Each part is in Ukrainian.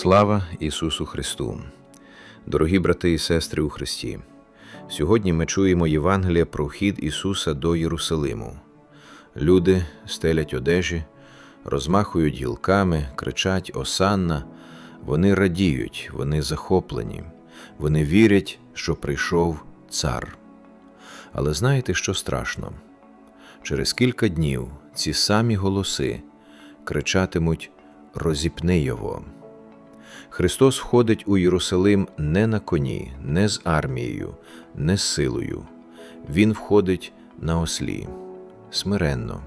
Слава Ісусу Христу! Дорогі брати і сестри у Христі! Сьогодні ми чуємо Євангелія про вхід Ісуса до Єрусалиму. Люди стелять одежі, розмахують гілками, кричать Осанна. Вони радіють, вони захоплені, вони вірять, що прийшов цар. Але знаєте, що страшно? Через кілька днів ці самі голоси кричатимуть Розіпни його. Христос входить у Єрусалим не на коні, не з армією, не з силою. Він входить на ослі, смиренно,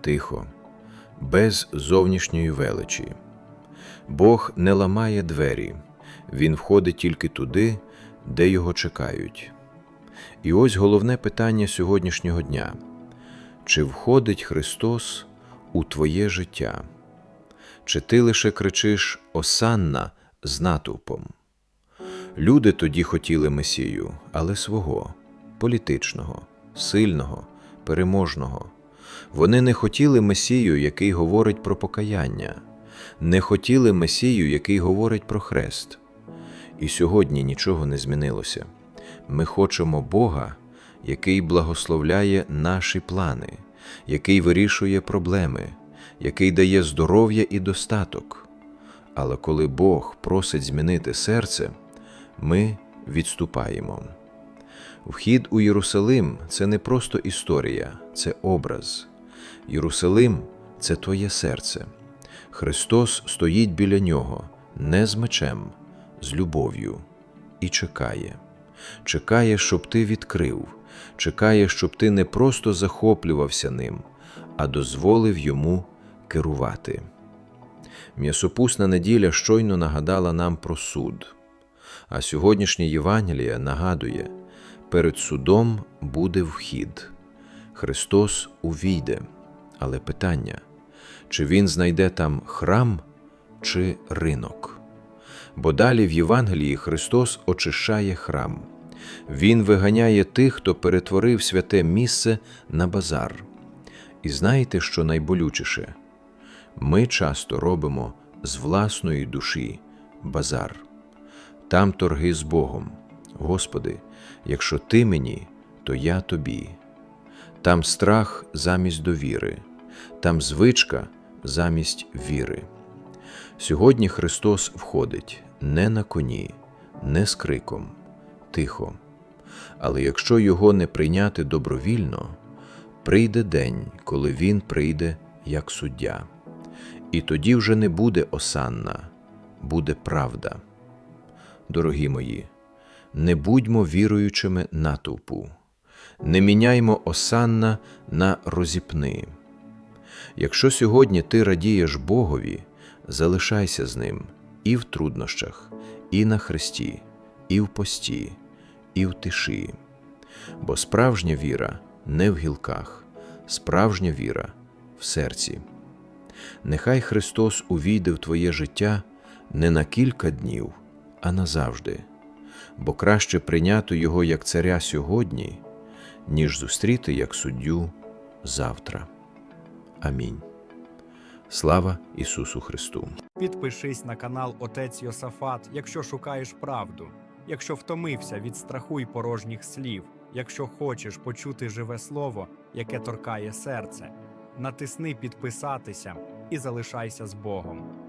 тихо, без зовнішньої величі. Бог не ламає двері, Він входить тільки туди, де його чекають. І ось головне питання сьогоднішнього дня: чи входить Христос у твоє життя? Чи ти лише кричиш Осанна з натовпом? Люди тоді хотіли Месію, але свого, політичного, сильного, переможного. Вони не хотіли Месію, який говорить про покаяння, не хотіли Месію, який говорить про хрест. І сьогодні нічого не змінилося. Ми хочемо Бога, який благословляє наші плани, який вирішує проблеми, який дає здоров'я і достаток. Але коли Бог просить змінити серце, ми відступаємо. Вхід у Єрусалим це не просто історія, це образ. Єрусалим це твоє серце. Христос стоїть біля нього не з мечем, з любов'ю і чекає. Чекає, щоб ти відкрив, чекає, щоб ти не просто захоплювався ним, а дозволив йому керувати. М'ясопусна неділя щойно нагадала нам про суд, а сьогоднішнє Євангеліє нагадує, перед судом буде вхід. Христос увійде, але питання, чи Він знайде там храм чи ринок? Бо далі в Євангелії Христос очищає храм. Він виганяє тих, хто перетворив святе місце на базар. І знаєте, що найболючіше? Ми часто робимо з власної душі базар. Там торги з Богом. Господи, якщо Ти мені, то я тобі. Там страх замість довіри, там звичка замість віри. Сьогодні Христос входить не на коні, не з криком, тихо. Але якщо його не прийняти добровільно, прийде день, коли Він прийде як суддя. І тоді вже не буде осанна, буде правда. Дорогі мої, не будьмо віруючими натовпу, не міняймо осанна на розіпни. Якщо сьогодні ти радієш Богові, залишайся з ним і в труднощах, і на хресті, і в пості, і в тиші. Бо справжня віра не в гілках, справжня віра в серці. Нехай Христос увійде в твоє життя не на кілька днів, а назавжди, бо краще прийняти Його як царя сьогодні, ніж зустріти як суддю завтра. Амінь. Слава Ісусу Христу! Підпишись на канал Отець Йосафат, якщо шукаєш правду, якщо втомився від страху й порожніх слів, якщо хочеш почути живе слово, яке торкає серце. Натисни підписатися і залишайся з Богом.